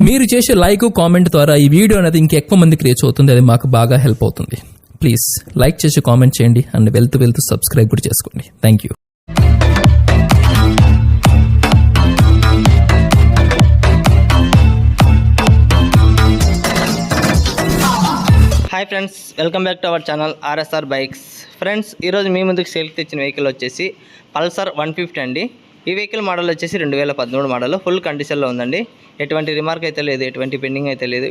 మీరు చేసే like comment ద్వారా ఈ వీడియో అనేది ఇంకెక్కువ మందికి రీచ్ అవుతుంది. అది మాకు బాగా హెల్ప్ అవుతుంది. ప్లీజ్ లైక్ చేసి కామెంట్ చేయండి. అండ్ వెళ్తూ వెళ్తూ సబ్స్క్రైబ్ కూడా చేసుకోండి. Thank you hi friends welcome back to our channel RSR bikes friends ఈరోజు మీ ముందుకు సేల్కి తెచ్చిన వెహికల్ వచ్చేసి పల్సర్ వన్ ఫిఫ్టీ అండి. ఈ వెహికల్ మోడల్ వచ్చేసి రెండు వేల పదమూడు మోడల్ ఫుల్ కండిషన్లో ఉందండి. ఎటువంటి రిమార్క్ అయితే లేదు ఎటువంటి పెండింగ్ అయితే లేదు.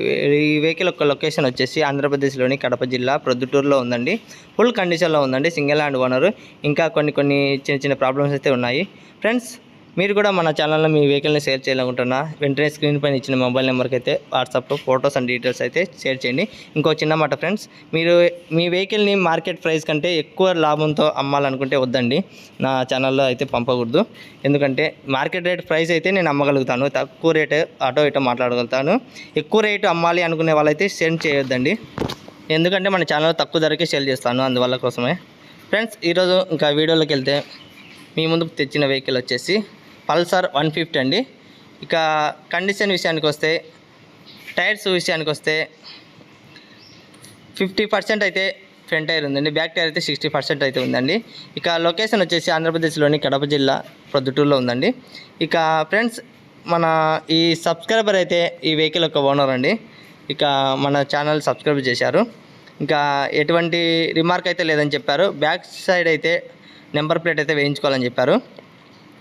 ఈ వెహికల్ యొక్క లొకేషన్ వచ్చేసి ఆంధ్రప్రదేశ్లోని కడప జిల్లా ప్రొద్దుటూరులో ఉందండి. ఫుల్ కండిషన్లో ఉందండి సింగిల్ హ్యాండ్ ఓనర్ ఇంకా కొన్ని కొన్ని చిన్న చిన్న ప్రాబ్లమ్స్ అయితే ఉన్నాయి. ఫ్రెండ్స్ మీరు కూడా మన ఛానల్లో మీ వెహికల్ని షేర్ చేయాలనుకుంటున్నా వెంటనే స్క్రీన్ పైన ఇచ్చిన మొబైల్ నెంబర్కి అయితే వాట్సాప్లో ఫొటోస్ అండ్ డీటెయిల్స్ అయితే షేర్ చేయండి. ఇంకో చిన్న మాట ఫ్రెండ్స్ మీరు మీ వెహికల్ని మార్కెట్ ప్రైస్ కంటే ఎక్కువ లాభంతో అమ్మాలనుకుంటే వద్దండి. నా ఛానల్లో అయితే పంపకూడదు. ఎందుకంటే మార్కెట్ రేట్ ప్రైస్ అయితే నేను అమ్మగలుగుతాను. తక్కువ రేట్ ఆటో ఇటో మాట్లాడగలుగుతాను. ఎక్కువ రేటు అమ్మాలి అనుకునే వాళ్ళైతే సెండ్ చేయొద్దండి. ఎందుకంటే మన ఛానల్లో తక్కువ ధరకే సేల్ చేస్తాను అందువల్ల కోసమే. ఫ్రెండ్స్ ఈరోజు ఇంకా వీడియోలోకి వెళ్తే మీ ముందుకు తెచ్చిన వెహికల్ వచ్చేసి పల్సర్ వన్ ఫిఫ్టీ అండి. ఇక కండిషన్ విషయానికి వస్తే టైర్స్ విషయానికి వస్తే ఫిఫ్టీ పర్సెంట్ అయితే ఫ్రంట్ టైర్ ఉందండి. బ్యాక్ టైర్ అయితే సిక్స్టీ పర్సెంట్ అయితే ఉందండి. ఇక లొకేషన్ వచ్చేసి ఆంధ్రప్రదేశ్లోని కడప జిల్లా ప్రొద్దుటూరులో ఉందండి. ఇక ఫ్రెండ్స్ మన ఈ సబ్స్క్రైబర్ అయితే ఈ వెహికల్ యొక్క ఓనర్ అండి. ఇక మన ఛానల్ సబ్స్క్రైబ్ చేశారు. ఇంకా ఎటువంటి రిమార్క్ అయితే లేదని చెప్పారు. బ్యాక్ సైడ్ అయితే నెంబర్ ప్లేట్ అయితే వేయించుకోవాలని చెప్పారు.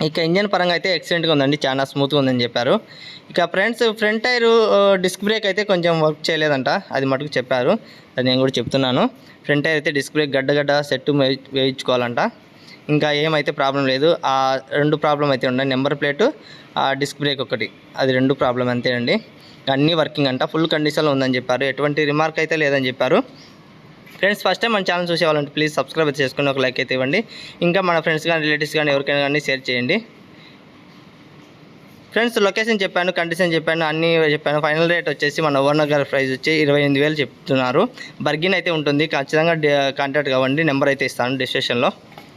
ఇక ఇంజన్ పరంగా అయితే ఎక్సలెంట్గా ఉందండి చాలా స్మూత్గా ఉందని చెప్పారు. ఇక friends front tyre disc brake అయితే కొంచెం వర్క్ చేయలేదంట అది మటుకు చెప్పారు. అది నేను కూడా చెప్తున్నాను. ఫ్రంట్ టైర్ అయితే డిస్క్ బ్రేక్ గడ్డ గడ్డ సెట్ వేయించుకోవాలంట. ఇంకా ఏమైతే ప్రాబ్లం లేదు ఆ రెండు ప్రాబ్లం అయితే ఉన్నాయి. నెంబర్ ప్లేటు ఆ డిస్క్ బ్రేక్ ఒకటి అది రెండు ప్రాబ్లం అంతేనండి. అన్నీ వర్కింగ్ అంట ఫుల్ కండిషన్లో ఉందని చెప్పారు. ఎటువంటి రిమార్క్ అయితే లేదని చెప్పారు. ఫ్రెండ్స్ ఫస్ట్ టైం మన ఛానల్ చూసేవాళ్ళంటే ప్లీజ్ సబ్స్క్రైబ్ చేసుకుని ఒక లైక్ అయితే ఇవ్వండి. ఇంకా మన ఫ్రెండ్స్ కానీ రిలేటివ్స్ కానీ ఎవరికైనా కానీ షేర్ చేయండి. ఫ్రెండ్స్ లొకేషన్ చెప్పాను కండిషన్ చెప్పాను అన్నీ చెప్పాను. ఫైనల్ రేట్ వచ్చేసి మన ఓనర్ గారి ప్రైస్ వచ్చి ఇరవై ఎనిమిది వేలు చెప్తున్నారు. బర్గిన్ అయితే ఉంటుంది. ఖచ్చితంగా కాంటాక్ట్ కావండి. నెంబర్ అయితే ఇస్తాను డిస్క్రిప్షన్లో